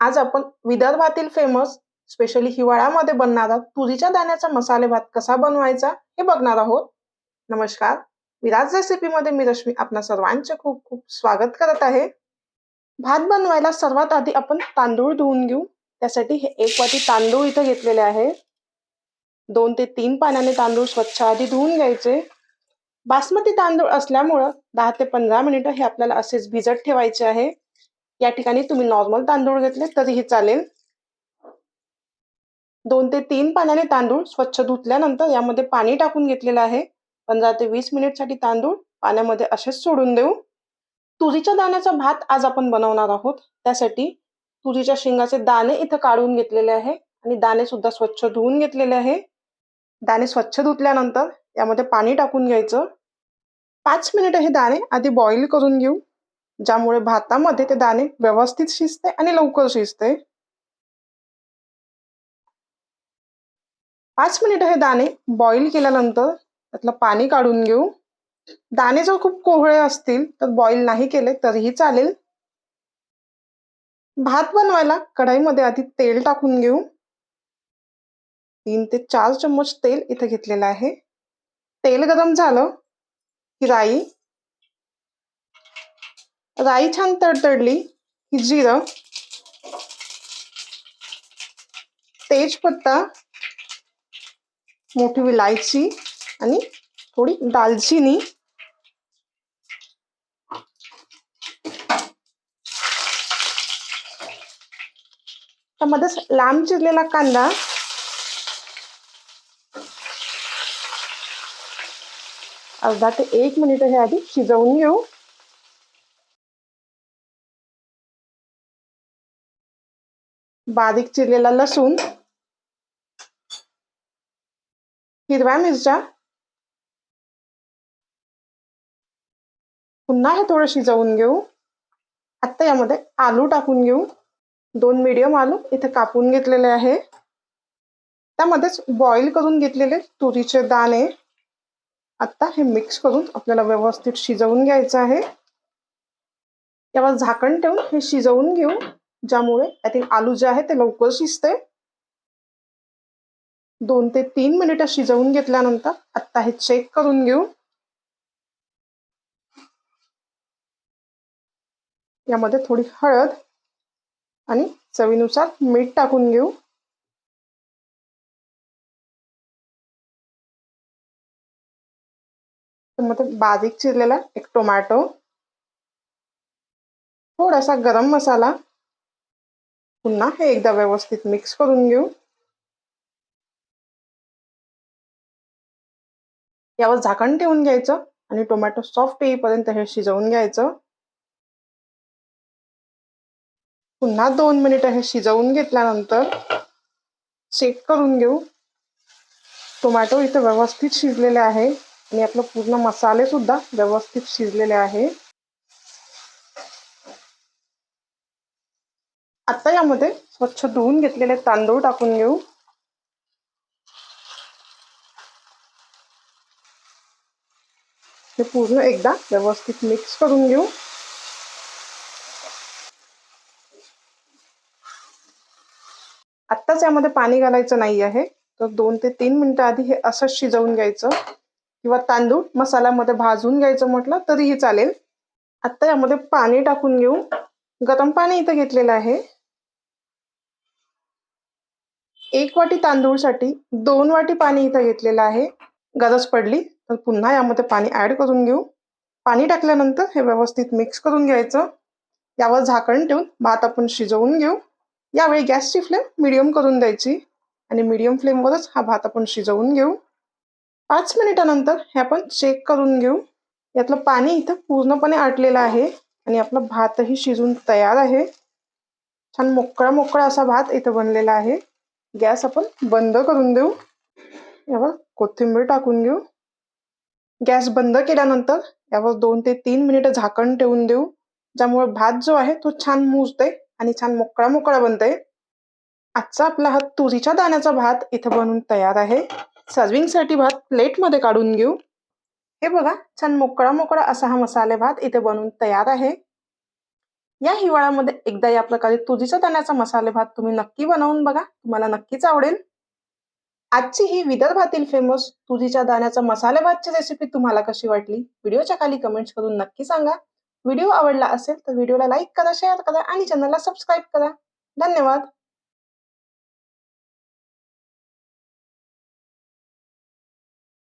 आज आपण विदर्भातील फेमस स्पेशली हिवाळ्यामध्ये बनणारा तुरीच्या दाण्याचा मसाले भात कसा बनवायचा हे बघणार आहोत. नमस्कार विराज रेसिपी मध्ये मी रश्मी आपणा सर्वांचे खूप खूप स्वागत करत आहे. भात बनवायला सर्वात आधी आपण तांदूळ धुवून घेऊ. त्यासाठी हे एक वाटी तांदूळ इथे घेतलेले आहे. दोन ते तीन पाण्याने तांदूळ स्वच्छ आधी धुवून घ्यायचे. बासमती तांदूळ असल्यामुळं दहा ते पंधरा मिनिटं हे आपल्याला असेच भिजत ठेवायचे आहे. या ठिकाणी तुम्ही नॉर्मल तांदूळ घेतले तरीही चालेल. दोन ते तीन पाण्याने तांदूळ स्वच्छ धुतल्यानंतर यामध्ये पाणी टाकून घेतलेलं आहे. पंधरा ते वीस मिनिटसाठी तांदूळ पाण्यामध्ये असेच सोडून देऊ. तुरीच्या दाण्याचा भात आज आपण बनवणार आहोत. त्यासाठी तुरीच्या शेंगाचे दाणे इथं काढून घेतलेले आहे आणि दाणे सुद्धा स्वच्छ धुवून घेतलेले आहे. दाणे स्वच्छ धुतल्यानंतर यामध्ये पाणी टाकून घ्यायचं. पाच मिनिट हे दाणे आधी बॉईल करून घेऊ. ज्यामुळे भातामध्ये ते दाणे व्यवस्थित शिजते आणि लवकर शिजते. पाच मिनिट हे दाणे बॉईल केल्यानंतर त्यातलं पाणी काढून घेऊ. दाणे जर खूप कोहळे असतील तर बॉईल नाही केले तरीही चालेल. भात बनवायला कढाईमध्ये आधी तेल टाकून घेऊ. तीन ते चार चम्मच तेल इथे घेतलेलं आहे. तेल गरम झालं की राई राई छान तडतडली की जिरं. तेजपत्ता मोठी विलायची आणि थोडी दालचिनी. त्यामध्येच लांब चिरलेला कांदा. अर्धा ते एक मिनिट हे आधी शिजवून घेऊ. बारीक चिरलेला लसूण हिरव्या मिरच्या पुन्हा हे थोडं शिजवून घेऊ. आत्ता यामध्ये आलू टाकून घेऊ. दोन मीडियम आलू इथे कापून घेतलेले आहे. त्यामध्येच बॉईल करून घेतलेले तुरीचे दाणे. आत्ता हे मिक्स करून आपल्याला व्यवस्थित शिजवून घ्यायचं आहे. त्यावर झाकण ठेवून हे शिजवून घेऊ. ज्यामुळे त्यातील आलू जे आहे ते लवकर शिजते दोन ते तीन मिनिटं शिजवून घेतल्यानंतर आता हे चेक करून घेऊ. यामध्ये थोडी हळद आणि चवीनुसार मीठ टाकून घेऊ. त्यामध्ये बारीक चिरलेला एक टोमॅटो थोडासा गरम मसाला पुन्हा हे एकदा व्यवस्थित मिक्स करून घेऊ. यावर झाकण ठेवून घ्यायचं आणि टोमॅटो सॉफ्ट येईपर्यंत हे शिजवून घ्यायचं. पुन्हा दोन मिनिटं हे शिजवून घेतल्यानंतर चेक करून घेऊ. टोमॅटो इथं व्यवस्थित शिजलेले आहे. आणि आपलं पूर्ण मसाले सुद्धा व्यवस्थित शिजलेले आहे. आता यामध्ये स्वच्छ धुवून घेतलेले तांदूळ टाकून घेऊ. हे पूर्ण एकदा व्यवस्थित मिक्स करून घेऊ. आत्ताच यामध्ये पाणी घालायचं नाही आहे. तर दोन ते तीन मिनिटं आधी हे असंच शिजवून घ्यायचं. किंवा तांदूळ मसाल्यामध्ये भाजून घ्यायचं म्हटलं तरीही चालेल. आत्ता यामध्ये पाणी टाकून घेऊ. गरम पाणी इथं घेतलेलं आहे. एक वाटी तांदूळसाठी दोन वाटी पाणी इथं घेतलेलं आहे. गरज पडली तर पुन्हा यामध्ये पाणी ऍड करून घेऊ. पाणी टाकल्यानंतर हे व्यवस्थित मिक्स करून घ्यायचं. यावर झाकण ठेवून भात आपण शिजवून घेऊ. यावेळी गॅसची फ्लेम मिडियम करून द्यायची आणि मिडियम फ्लेमवरच हा भात आपण शिजवून घेऊ. पाच मिनिटानंतर हे आपण चेक करून घेऊ. यातलं पाणी इथं पूर्णपणे आटलेलं आहे आणि आपला भातही शिजून तयार आहे. छान मोकळा मोकळा असा भात इथं बनलेला आहे. गॅस आपण बंद करून देऊ. यावर कोथिंबीर टाकून घेऊ. गॅस बंद केल्यानंतर यावर दोन ते तीन मिनिटं झाकण ठेवून देऊ. ज्यामुळे भात जो आहे तो छान मुजते आणि छान मोकळा मोकळा बनते. आजचा आपला हा तुरीच्या दाण्याचा भात इथं बनून तयार आहे. सर्विंगसाठी भात प्लेटमध्ये काढून घेऊ. हे बघा छान मोकळा मोकळा असा हा मसाले भात इथे बनवून तयार आहे. या हिवाळ्यामध्ये एकदा या प्रकारे तुरीच्या दाण्याचा मसाले भात तुम्ही नक्की बनवून बघा. तुम्हाला नक्कीच आवडेल. आजची ही विदर्भातील फेमस तुझीच्या दाण्याचा मसाले भातची रेसिपी तुम्हाला कशी वाटली? व्हिडिओच्या खाली कमेंट्स करून नक्की सांगा. व्हिडिओ आवडला असेल तर व्हिडिओला लाईक करा शेअर करा आणि चॅनलला सबस्क्राईब करा. धन्यवाद.